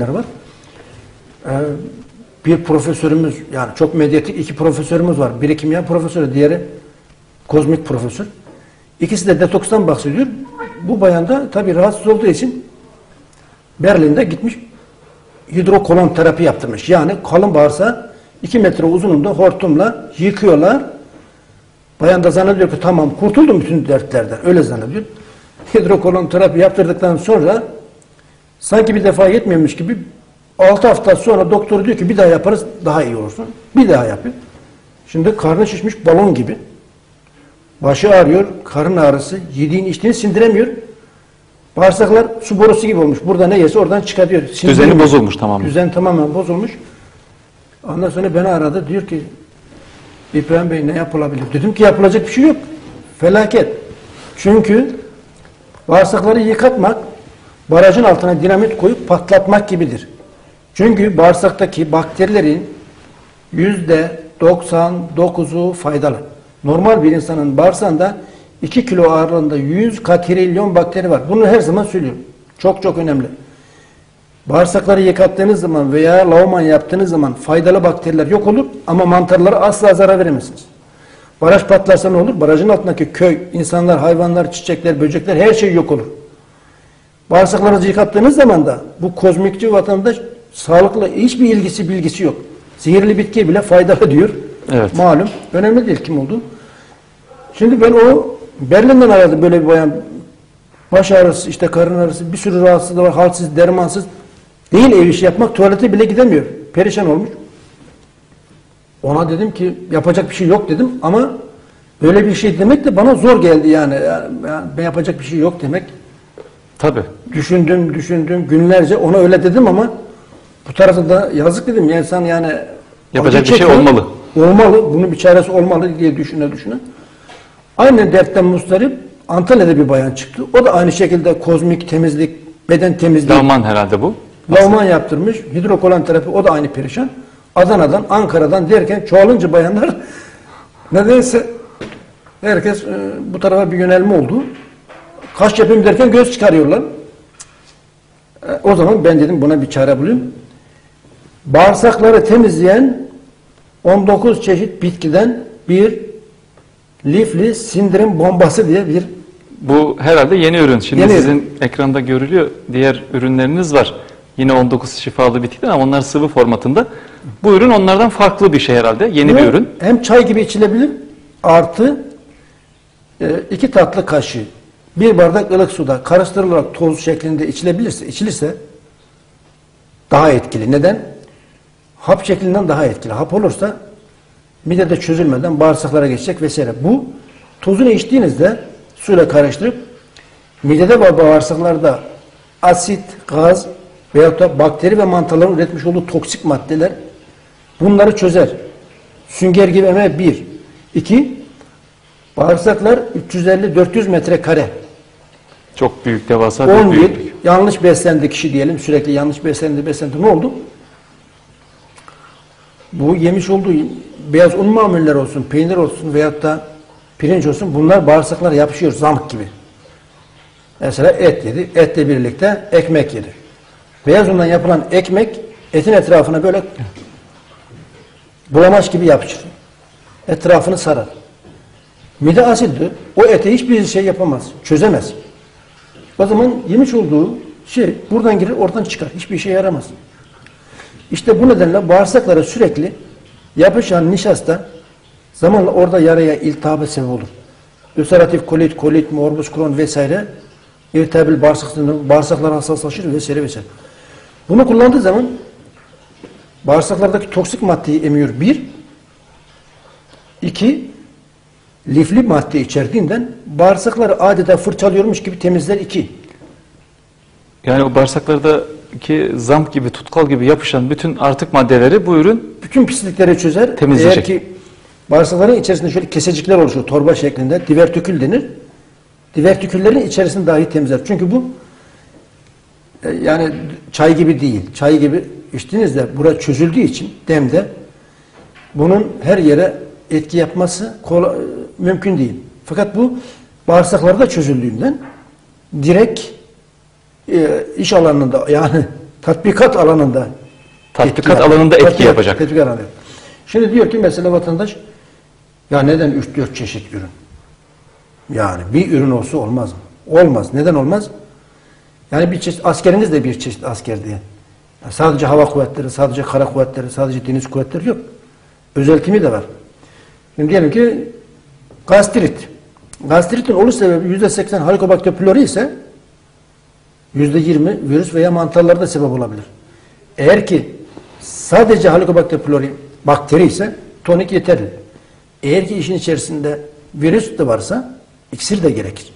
var. Ee, bir profesörümüz yani çok medyatik iki profesörümüz var. Biri kimya profesörü, diğeri kozmik profesör. İkisi de detokstan bahsediyor. Bu bayan da tabii rahatsız olduğu için Berlin'de gitmiş hidrokolon terapi yaptırmış. Yani kalın bağırsağı 2 metre uzunluğunda hortumla yıkıyorlar. Bayan da zannediyor ki tamam kurtuldum bütün dertlerden. Öyle zannediyor. Hidrokolon terapi yaptırdıktan sonra sanki bir defa yetmiyormuş gibi 6 hafta sonra doktor diyor ki bir daha yaparız daha iyi olursun. Bir daha yapıyor. Şimdi karnı şişmiş balon gibi. Başı ağrıyor, karın ağrısı, yediğini içtiğini sindiremiyor. Bağırsaklar su borusu gibi olmuş. Burada ne yese oradan çıkartıyor. Düzeni bozulmuş tamamen. Düzen tamamen bozulmuş. Ondan sonra beni aradı. Diyor ki İbrahim Bey ne yapılabilir? Dedim ki yapılacak bir şey yok. Felaket. Çünkü bağırsakları yıkatmak barajın altına dinamit koyup patlatmak gibidir. Çünkü bağırsaktaki bakterilerin yüzde 99'u faydalı. Normal bir insanın bağırsağında 2 kilo ağırlığında 100 katrilyon bakteri var. Bunu her zaman söylüyorum. Çok çok önemli. Bağırsakları yıkattığınız zaman veya lavman yaptığınız zaman faydalı bakteriler yok olur ama mantarlara asla zarar veremezsiniz. Baraj patlarsa ne olur? Barajın altındaki köy, insanlar, hayvanlar, çiçekler, böcekler her şey yok olur. Bağırsaklarınızı yıkattığınız zaman da bu kozmikçi vatandaş sağlıkla hiçbir ilgisi bilgisi yok. Zehirli bitkiye bile faydalı diyor. Evet. Malum. Önemli değil kim olduğu. Şimdi ben o Berlin'den aradım böyle bir bayan. Baş ağrısı, işte karın ağrısı, bir sürü rahatsızlığı var, halsiz, dermansız. Değil ev işi yapmak, tuvalete bile gidemiyor. Perişan olmuş. Ona dedim ki yapacak bir şey yok dedim ama böyle bir şey demek de bana zor geldi yani. yani, yani ben yapacak bir şey yok demek. Tabii. Düşündüm, düşündüm günlerce ona öyle dedim ama bu tarafta da yazık dedim. Ya insan yani Yapacak bir şey olmalı. Olmalı. Bunun bir çaresi olmalı diye düşüne düşüne. Aynı dertten mustarip Antalya'da bir bayan çıktı. O da aynı şekilde kozmik temizlik, beden temizliği, Lavman herhalde bu. lavman yaptırmış. Hidrokolon terapi o da aynı perişan. Adana'dan, Ankara'dan derken çoğalınca bayanlar nedense herkes e, bu tarafa bir yönelme oldu. Kaş yapayım derken göz çıkarıyorlar. E, o zaman ben dedim buna bir çare bulayım. Bağırsakları temizleyen 19 çeşit bitkiden bir lifli sindirim bombası diye bir Bu herhalde yeni ürün. Şimdi Yeni sizin ekranda görülüyor. Diğer ürünleriniz var. Yine 19 şifalı bitkiden ama onlar sıvı formatında. Bu ürün onlardan farklı bir şey herhalde. Yeni Bu bir ürün. Hem çay gibi içilebilir artı e, iki tatlı kaşığı bir bardak ılık suda karıştırılarak toz şeklinde içilebilirse içilirse daha etkili. Neden? Hap şeklinden daha etkili. Hap olursa midede çözülmeden bağırsaklara geçecek vesaire. Bu tozunu içtiğinizde suyla karıştırıp midede ve bağırsaklarda asit, gaz veyahut da bakteri ve mantarların üretmiş olduğu toksik maddeler bunları çözer. Sünger gibi eme bir. İki, bağırsaklar 350-400 metrekare. Çok büyük, devasa 10 bir büyüklük. yanlış beslendi kişi diyelim. Sürekli yanlış beslendi, beslendi. Ne oldu? Bu yemiş olduğu beyaz un mamulleri olsun, peynir olsun veyahut da pirinç olsun bunlar bağırsaklara yapışıyor zamk gibi. Mesela et yedi. Etle birlikte ekmek yedi. Beyaz undan yapılan ekmek etin etrafına böyle bulamaç gibi yapışır. Etrafını sarar. Mide asiddir. O ete hiçbir şey yapamaz. Çözemez. Zaman yemiş olduğu şey buradan girer oradan çıkar. Hiçbir işe yaramaz. İşte bu nedenle bağırsaklara sürekli yapışan nişasta zamanla orada yaraya iltihabı sebep olur. Ülseratif kolit, kolit, morbus Crohn vesaire irritabil bağırsak sendromu, bağırsaklar hassaslaşır vesaire vesaire. Bunu kullandığı zaman bağırsaklardaki toksik maddeyi emiyor bir. iki lifli madde içerdiğinden bağırsakları adeta fırçalıyormuş gibi temizler iki. Yani o bağırsaklardaki zamp gibi, tutkal gibi yapışan bütün artık maddeleri bu ürün bütün pislikleri çözer. Temizleyecek. Eğer ki bağırsakların içerisinde şöyle kesecikler oluşur torba şeklinde divertikül denir. Divertiküllerin içerisini dahi temizler. Çünkü bu e, yani çay gibi değil. Çay gibi içtiğinizde bura çözüldüğü için demde bunun her yere etki yapması kolay, mümkün değil. Fakat bu bağırsaklarda çözüldüğünden direkt e, iş alanında yani tatbikat alanında Tatbikat yap- alanında etki tatbikat- yapacak. Tatbikat alanında. Şimdi diyor ki mesela vatandaş ya neden 3-4 çeşit ürün? Yani bir ürün olsa olmaz mı? Olmaz. Neden olmaz? Yani bir çeşit askeriniz de bir çeşit asker diye. Ya sadece hava kuvvetleri, sadece kara kuvvetleri, sadece deniz kuvvetleri yok. Özeltimi de var. Şimdi diyelim ki gastrit. Gastritin oluş sebebi %80 Helicobacter pylori ise %20 virüs veya mantarlarda da sebep olabilir. Eğer ki sadece Helicobacter pylori bakteri ise tonik yeterli. Eğer ki işin içerisinde virüs de varsa iksir de gerekir.